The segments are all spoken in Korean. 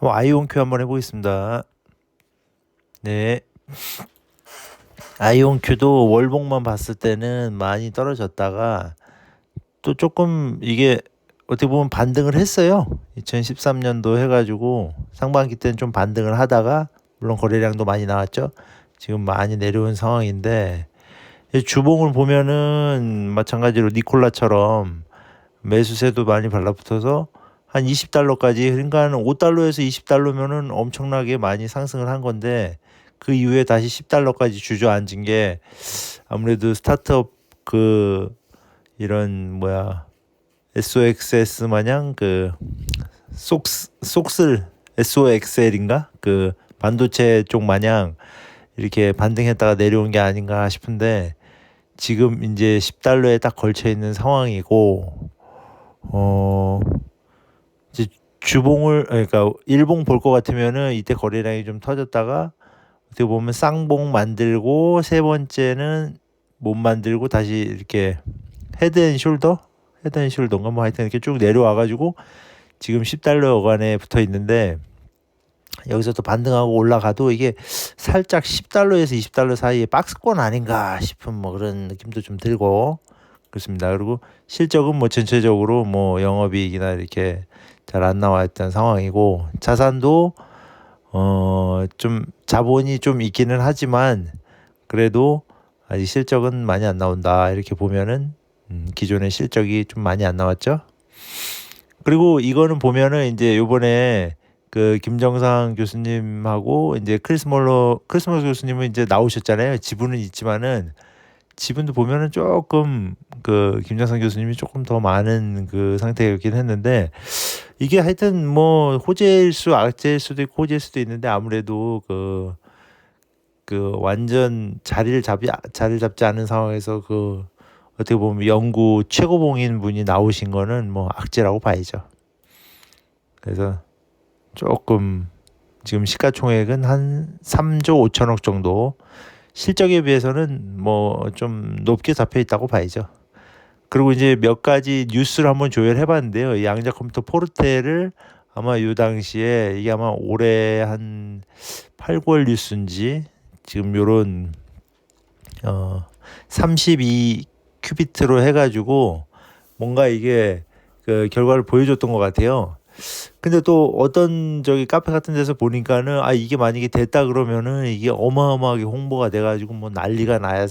한번 아이온큐 한번 해보겠습니다. 네. 아이온큐도 월봉만 봤을 때는 많이 떨어졌다가 또 조금 이게 어떻게 보면 반등을 했어요. 2013년도 해가지고 상반기 때는 좀 반등을 하다가 물론 거래량도 많이 나왔죠. 지금 많이 내려온 상황인데 주봉을 보면은 마찬가지로 니콜라처럼 매수세도 많이 발라붙어서 한 20달러까지 그러니까 5달러에서 20달러면은 엄청나게 많이 상승을 한 건데 그 이후에 다시 10달러까지 주저앉은 게 아무래도 스타트업 그 이런 뭐야 SOXS 마냥 그 속스 속슬 SOXL인가? 그 반도체 쪽 마냥 이렇게 반등했다가 내려온 게 아닌가 싶은데 지금 이제 10달러에 딱 걸쳐 있는 상황이고 어 이제 주봉을 그러니까 일봉 볼 것 같으면은 이때 거래량이 좀 터졌다가 어떻게 보면 쌍봉 만들고 세 번째는 못 만들고 다시 이렇게 헤드앤숄더 헤드앤숄더인가 뭐 하여튼 이렇게 쭉 내려와 가지고 지금 10달러 어간에 붙어 있는데 여기서 또 반등하고 올라가도 이게 살짝 10달러에서 20달러 사이에 박스권 아닌가 싶은 뭐 그런 느낌도 좀 들고 그렇습니다. 그리고 실적은 뭐 전체적으로 뭐 영업이익이나 이렇게 잘 안 나와 있던 상황이고 자산도 어 좀 자본이 좀 있기는 하지만 그래도 아직 실적은 많이 안 나온다 이렇게 보면은 음, 기존의 실적이 좀 많이 안 나왔죠. 그리고 이거는 보면은 이제 요번에 그 김정상 교수님하고 이제 크리스몰로 크리스몰 교수님은 이제 나오셨잖아요. 지분은 있지만은 지분도 보면은 조금 그 김정상 교수님이 조금 더 많은 그 상태였긴 했는데 이게 하여튼 뭐 호재일 수 악재일 수도 있고 호재일 수도 있는데 아무래도 그, 그 완전 자리를 잡이 자리를 잡지 않은 상황에서 그 어떻게 보면 연구 최고봉인 분이 나오신 거는 뭐 악재라고 봐야죠. 그래서 조금 지금 시가총액은 한 3조 5천억 정도 실적에 비해서는 뭐 좀 높게 잡혀 있다고 봐야죠. 그리고 이제 몇 가지 뉴스를 한번 조회를 해봤는데요. 이 양자 컴퓨터 포르테를 아마 이 당시에 이게 아마 올해 한 8, 9월 뉴스인지 지금 요런 어 32 큐비트로 해가지고 뭔가 이게 그 결과를 보여줬던 것 같아요. 근데 또 어떤 저기 카페 같은 데서 보니까는 아 이게 만약에 됐다 그러면은 이게 어마어마하게 홍보가 돼가지고 뭐 난리가 나야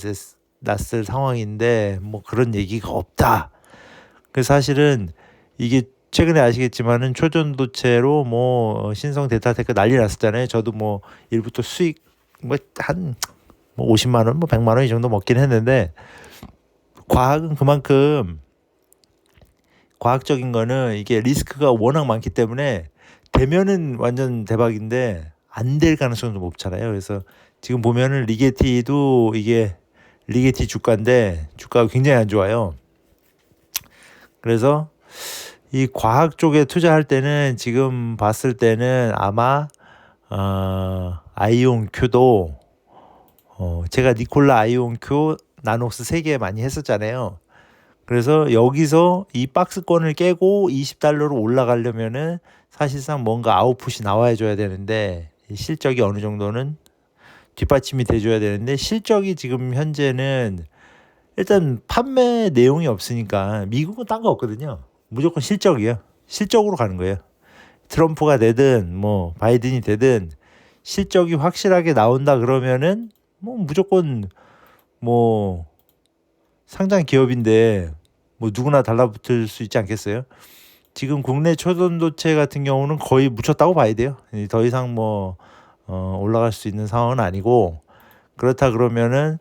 났을 상황인데 뭐 그런 얘기가 없다. 그 사실은 이게 최근에 아시겠지만은 초전도체로 뭐 신성 데이터 테크 난리 났었잖아요. 저도 뭐 일부터 수익 뭐한뭐 50만 원, 뭐 100만 원 이 정도 먹긴 했는데 과학은 그만큼 과학적인 거는 이게 리스크가 워낙 많기 때문에 되면은 완전 대박인데 안 될 가능성도 높잖아요. 그래서 지금 보면은 리게티도 이게 리게티 주가인데 주가가 굉장히 안 좋아요. 그래서 이 과학 쪽에 투자할 때는 지금 봤을 때는 아마 어, 아이온 큐도 어, 제가 니콜라 아이온큐 나녹스 세개 많이 했었잖아요. 그래서 여기서 이 박스권을 깨고 20달러로 올라가려면은 사실상 뭔가 아웃풋이 나와야 줘야 되는데 실적이 어느 정도는 뒷받침이 돼줘야 되는데 실적이 지금 현재는 일단 판매 내용이 없으니까 미국은 딴 거 없거든요. 무조건 실적이에요. 실적으로 가는 거예요. 트럼프가 되든 뭐 바이든이 되든 실적이 확실하게 나온다 그러면은 뭐 무조건 뭐 상장 기업인데 뭐 누구나 달라붙을 수 있지 않겠어요? 지금 국내 초전도체 같은 경우는 거의 묻혔다고 봐야 돼요. 더 이상 뭐 어, 올라갈 수 있는 상황은 아니고 그렇다 그러면은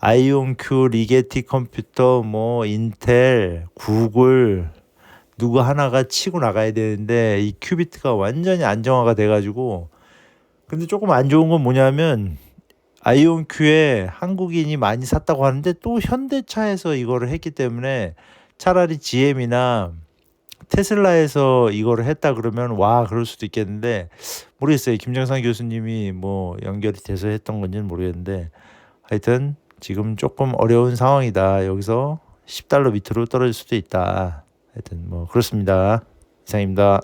아이온큐, 리게티 컴퓨터, 뭐 인텔, 구글 누구 하나가 치고 나가야 되는데 이 큐비트가 완전히 안정화가 돼가지고 근데 조금 안 좋은 건 뭐냐면 아이온큐에 한국인이 많이 샀다고 하는데 또 현대차에서 이거를 했기 때문에 차라리 GM이나 테슬라에서 이거를 했다 그러면 와 그럴 수도 있겠는데 모르겠어요. 김정상 교수님이 뭐 연결이 돼서 했던 건지는 모르겠는데 하여튼 지금 조금 어려운 상황이다. 여기서 10달러 밑으로 떨어질 수도 있다. 하여튼 뭐 그렇습니다. 이상입니다.